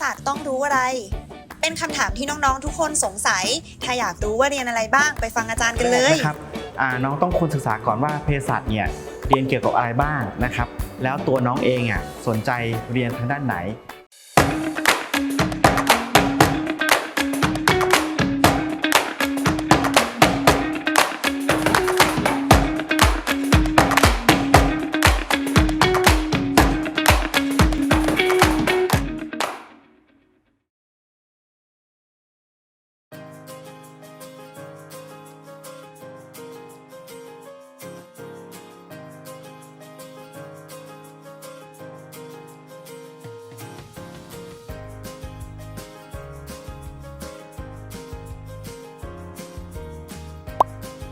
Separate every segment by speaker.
Speaker 1: สัชต้องรู้อะไร เป็นคำถามที่น้องๆทุกคนสงสัย ถ้าอยากรู้ว่าเรียนอะไรบ้างไปฟังอาจารย์กันเลย
Speaker 2: นะครับอ่าน้องต้องควรศึกษาก่อนว่าเภสัชเนี่ยเรียนเกี่ยวกับอะไรบ้างนะครับ แล้วตัวน้องเองอะสนใจเรียนทางด้านไหน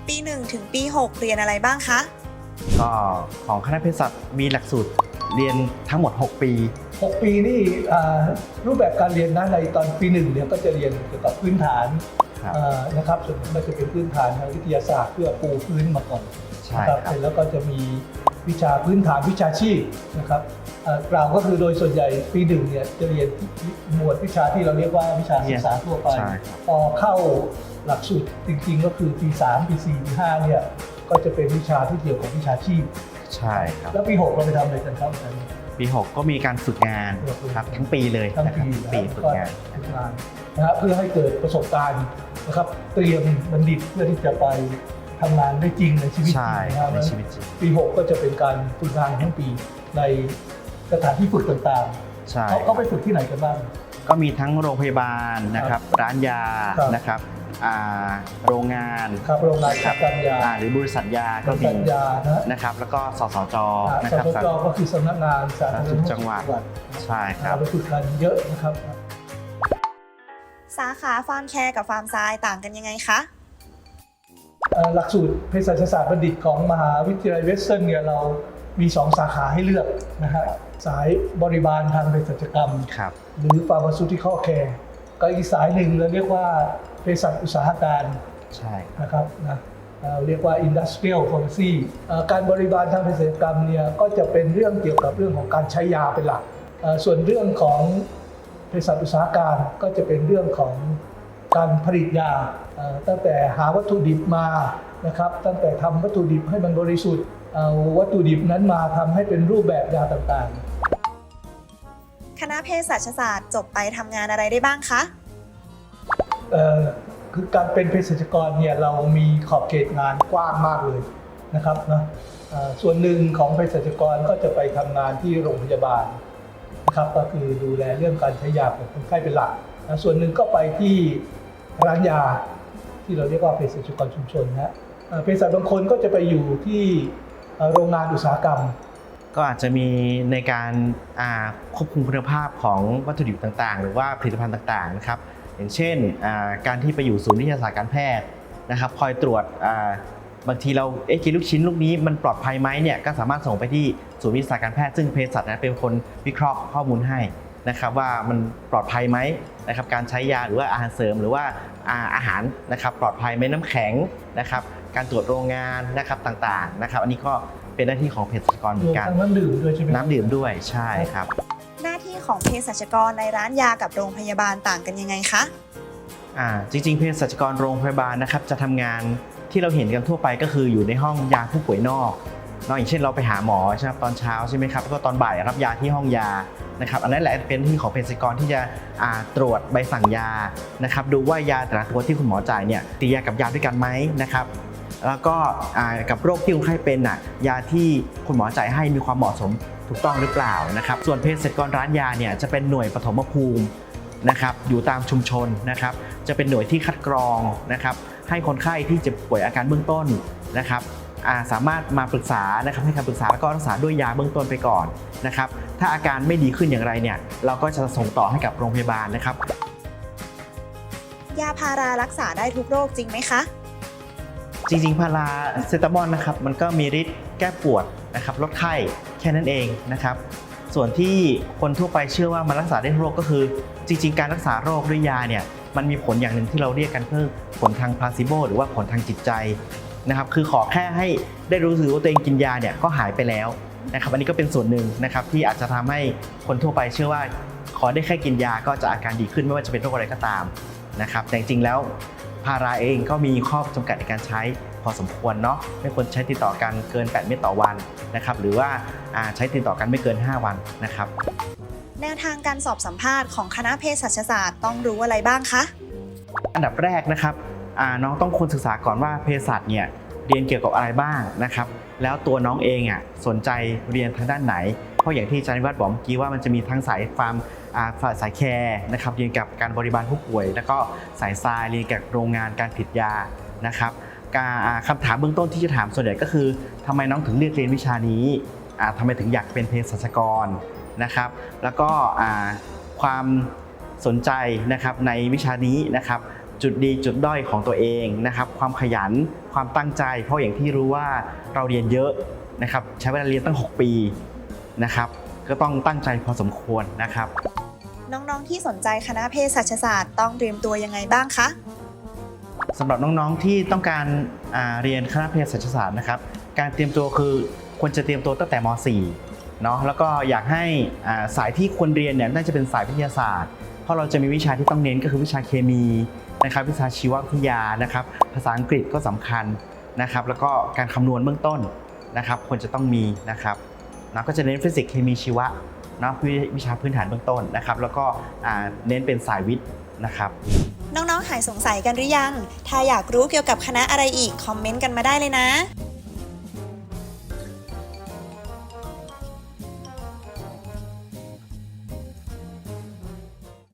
Speaker 1: ปี 1 ถึงปี 6 เรียนอะไรบ้างคะ
Speaker 2: ก็ของคณะเภสัชมีหลักสูตรเรียนทั้งหมด 6 ปี
Speaker 3: 6 ปีนี่อ่ารูปแบบการเรียนนะในตอนปีหนึ่งเนี่ยก็จะเรียนเกี่ยวกับพื้นฐาน
Speaker 2: ครับ
Speaker 3: อ่านะครับส่วนมันจะเป็นพื้นฐานทางวิทยาศาสตร์เพื่อปูพื้นมาก่อน
Speaker 2: ใช่
Speaker 3: นะครับ
Speaker 2: ครับ
Speaker 3: เสร็จแล้วก็จะมีวิชาพื้นฐานวิชาชีพนะครับอ่ากล่าวก็คือโดยส่วนใหญ่ปีหนึ่งเนี่ยจะเรียนหมวดวิชาที่เราเรียกว่าวิชาศึกษาทั่วไป
Speaker 2: ใช่ครับ
Speaker 3: พอเข้า หลักสูตรจริงๆ ก็คือปี3ปี4ปี5เนี่ยก็จะเป็นวิชาที่เกี่ยวกับวิชาชีพ
Speaker 2: ใช่ครับ
Speaker 3: แล้วปี6เราไปทำอะไรกันครับอาจารย์
Speaker 2: ปี 6 ก็มีการฝึกงานครับทั้งปีเลย
Speaker 3: ทั้ง
Speaker 2: นะครับ
Speaker 3: ปี
Speaker 2: ทั้งปีฝึกงาน
Speaker 3: ฝึกงานนะครับเพื่อให้เกิดประสบการณ์นะครับ เตรียมบัณฑิตเพื่อที่จะไปทำงานได้จริงในชีวิตจริ
Speaker 2: ใช่
Speaker 3: งนะครับ
Speaker 2: ในชีวิตจริง
Speaker 3: ปี6ก็จะเป็นการฝึกงานทั้งปีในสถานที่ฝึกต่าง
Speaker 2: ใช่
Speaker 3: ๆเขาเขาไปฝึกที่ไหนกันบ้าง
Speaker 2: ก็มีทั้งโรงพยาบาลนะครับ ร้านยา
Speaker 3: ครับ
Speaker 2: นะครับ อ่าโรงงาน
Speaker 3: ครับโรงงาน
Speaker 2: ครับ
Speaker 3: การยา
Speaker 2: อ่าหรือบริษัทยาก็มี
Speaker 3: สัญญานะ
Speaker 2: นะครับ แล้วก็สสจ
Speaker 3: อ่า
Speaker 2: นะ
Speaker 3: ส
Speaker 2: ครับ
Speaker 3: สจก็คือสำนักงานสาธารณสุข
Speaker 2: จังหวัดใช่ครั
Speaker 3: เรา
Speaker 2: บ
Speaker 3: ไปฝึกกันเยอะนะครับ
Speaker 1: สาขาฟาร์มแคร์กับฟาร์มทรายต่างกันยังไงคะ
Speaker 3: เอ่อหลักสูตรเภสัชศาสตร์บัณฑิตของมหาวิทยาลัยเวสเทิร์นเนี่ยเรามี 2 สาขาให้เลือกนะฮะสายบริบาลทางเภสัชกรรม
Speaker 2: ครับ
Speaker 3: หรือ pharmaceutical care ก็อีกสายหนึ่งเราเรียกว่า เภสัชอุตสาหการ
Speaker 2: ใช่
Speaker 3: นะครับนะเอ่อเรียกว่า industrial pharmacy เอ่อการบริบาลทางเภสัชกรรมเนี่ยก็จะเป็นเรื่องเกี่ยวกับเรื่องของการใช้ยาเป็นหลักเอ่อส่วนเรื่องของเภสัชอุตสาหการก็จะเป็นเรื่องของการผลิตยาเอ่อตั้งแต่หาวัตถุดิบมานะครับ ตั้งแต่ทำวัตถุดิบให้มันบริสุทธิ์เอาวัตถุดิบนั้นมาทำให้เป็นรูปแบบยาต่างๆ
Speaker 1: คณะเภสัชศาสตร์จบไปทำงานอะไรได้บ้างคะ
Speaker 3: เอ่อ คือการเป็นเภสัชกรเนี่ยเรามีขอบเขตงานกว้างมากเลยนะครับนะเอ่อส่วนหนึ่งของเภสัชกรก็จะไปทำงานที่โรงพยาบาลนะครับก็คือดูแลเรื่องการใช้ยาของคนไข้เป็นหลักนะส่วนหนึ่งก็ไปที่ร้านยาที่เราเรียกว่าเภสัชกรชุมชนนะเภสัชบางคนก็จะไปอยู่ที่โรงงานอุตสาหกรรม
Speaker 2: ก็อาจจะมีในการควบคุมคุณภาพของวัตถุดิบต่างๆ หรือว่าผลิตภัณฑ์ต่างๆนะครับ อย่างเช่นอ่าการที่ไปอยู่ศูนย์วิทยาศาสตร์การแพทย์นะครับคอยตรวจอ่าบางทีเราเอ๊ะกินลูกชิ้นลูกนี้มันปลอดภัยไหมเนี่ยก็สามารถส่งไปที่ศูนย์วิทยาศาสตร์การแพทย์ซึ่งเภสัชนะเป็นคนวิเคราะห์ข้อมูลให้นะครับว่ามันปลอดภัยไหมนะครับการใช้ยาหรือว่าอาหารเสริมหรือว่าอ่าอาหารนะครับปลอดภัยไหมน้ำแข็งนะครับการตรวจโรงงานนะครับต่างๆนะครับอันนี้ก็เป็นหน้าที่ของเภสัชกรเห
Speaker 3: ร
Speaker 2: มือ
Speaker 3: วม
Speaker 2: นกัน
Speaker 3: ทั้งน้ำดื่มด้วยใช่ไหม
Speaker 2: น้ำดื่มด้วยใช่ครับ
Speaker 1: หน้าที่ของเภสัชกรในร้านยากับโรงพยาบาลต่างกันยังไงคะ
Speaker 2: อ่าจริงๆเภสัชกรโรงพยาบาลนะครับจะทำงานที่เราเห็นกันทั่วไปก็คืออยู่ในห้องยาผู้ป่วยนอกนอกอย่างเช่นเราไปหาหมอใช่ไหมครับตอนเช้าใช่ไหมครับแล้วก็ตอนบ่ายรับยาที่ห้องยานะครับอันนั้นแหละเป็นที่ของเภสัชกรที่จะอ่าตรวจใบสั่งยานะครับดูว่ายาแต่ละตัวที่คุณหมอจ่ายเนี่ยตียากับยาด้วยกันไหมนะครับแล้วก็อ่ากับโรคที่คนไข้เป็นน่ะยาที่คุณหมอจ่ายให้มีความเหมาะสม ถูกต้องหรือเปล่านะครับ ส่วนเภสัชกรร้านยาเนี่ยจะเป็นหน่วยปฐมภูมินะครับอยู่ตามชุมชนนะครับ จะเป็นหน่วยที่คัดกรองนะครับ ให้คนไข้ที่เจ็บป่วยอาการเบื้องต้นนะครับอ่าสามารถมาปรึกษานะครับให้คำปรึกษาแล้วก็รักษาด้วยยาเบื้องต้นไปก่อนนะครับ ถ้าอาการไม่ดีขึ้นอย่างไรเนี่ย เราก็จะส่งต่อให้กับโรงพยาบาลนะครับ
Speaker 1: ยาพารารักษาได้ทุกโรคจริงไหมคะ
Speaker 2: จริงๆ พาราเซตามอลนะครับมันก็มีฤทธิ์แก้ปวดนะครับลดไข้ แค่นั้นเองนะครับ ส่วนที่คนทั่วไปเชื่อว่ามันรักษาได้ทุกโรคก็คือ จริง ๆ การรักษาโรคด้วยยาเนี่ยมันมีผลอย่างหนึ่งที่เราเรียกกันคือผลทางพลาซิโบหรือว่าผลทางจิตใจนะครับ คือขอแค่ให้ได้รู้สึกว่าตัวเองกินยาเนี่ยก็หายไปแล้วนะครับ อันนี้ก็เป็นส่วนหนึ่งนะครับที่อาจจะทำให้คนทั่วไปเชื่อว่าขอได้แค่กินยาก็จะอาการดีขึ้นไม่ว่าจะเป็นโรคอะไรก็ตามนะครับ แต่จริงๆแล้ว พาราเองก็มีข้อจำกัดในการใช้พอสมควรเนาะไม่ควรใช้ติดต่อกันเกิน 8 เม็ดต่อวันนะครับหรือว่าอ่าใช้ติดต่อกันไม่เกิน 5 วันนะครับ
Speaker 1: แนวทางการสอบสัมภาษณ์ของคณะเภสัชศาสตร์ต้องรู้อะไรบ้างคะ
Speaker 2: อันดับแรกนะครับอ่าน้องต้องควรศึกษาก่อนว่าเภสัชเนี่ยเรียนเกี่ยวกับอะไรบ้างนะครับ แล้วตัวน้องเองอะสนใจเรียนทางด้านไหน เพราะอย่างที่อาจารย์นิวัฒน์บอกเมื่อกี้ว่ามันจะมีทั้งสายฟาร์มสายแคร์นะครับเรียนกับการบริบาลผู้ป่วย แล้วก็สายทรายเรียนกับโรงงานการผลิตยานะครับการคำถามเบื้องต้นที่จะถามส่วนใหญ่ก็คือทำไมน้องถึงเลือกเรียนวิชานี้อ่าทำไมถึงอยากเป็นเภสัชกรนะครับ แล้วก็ความสนใจนะครับในวิชานี้นะครับจุดดีจุดด้อยของตัวเองนะครับ ความขยันความตั้งใจ เพราะอย่างที่รู้ว่าเราเรียนเยอะนะครับใช้เวลาเรียนตั้ง 6 ปี นะครับ ก็ต้องตั้งใจพอสมควรนะครับ
Speaker 1: น้องๆที่สนใจคณะเภสัชศาสตร์ต้องเตรียมตัวยังไงบ้างคะ
Speaker 2: สำหรับน้องๆที่ต้องการอ่าเรียนคณะเภสัชศาสตร์นะครับ การเตรียมตัวคือควรจะเตรียมตัวตั้งแต่ม .4 เนาะแล้วก็อยากให้อ่าสายที่ควรเรียนเนี่ยน่าจะเป็นสายวิทยาศาสตร์ เพราะเราจะมีวิชาที่ต้องเน้นก็คือวิชาเคมีนะครับวิชาชีววิทยานะครับ ภาษาอังกฤษก็สำคัญนะครับ แล้วก็การคำนวณเบื้องต้นนะครับ ควรจะต้องมีนะครับ นะก็จะเน้นฟิสิกส์เคมีชีวะนาะวิวิชาพื้นฐานเบื้องต้นนะครับ แล้วก็เน้นเป็นสายวิทย์นะครับ
Speaker 1: น้องๆหายสงสัยกันหรือยัง ถ้าอยากรู้เกี่ยวกับคณะอะไรอีก คอมเมนต์กันมาได้เลยนะ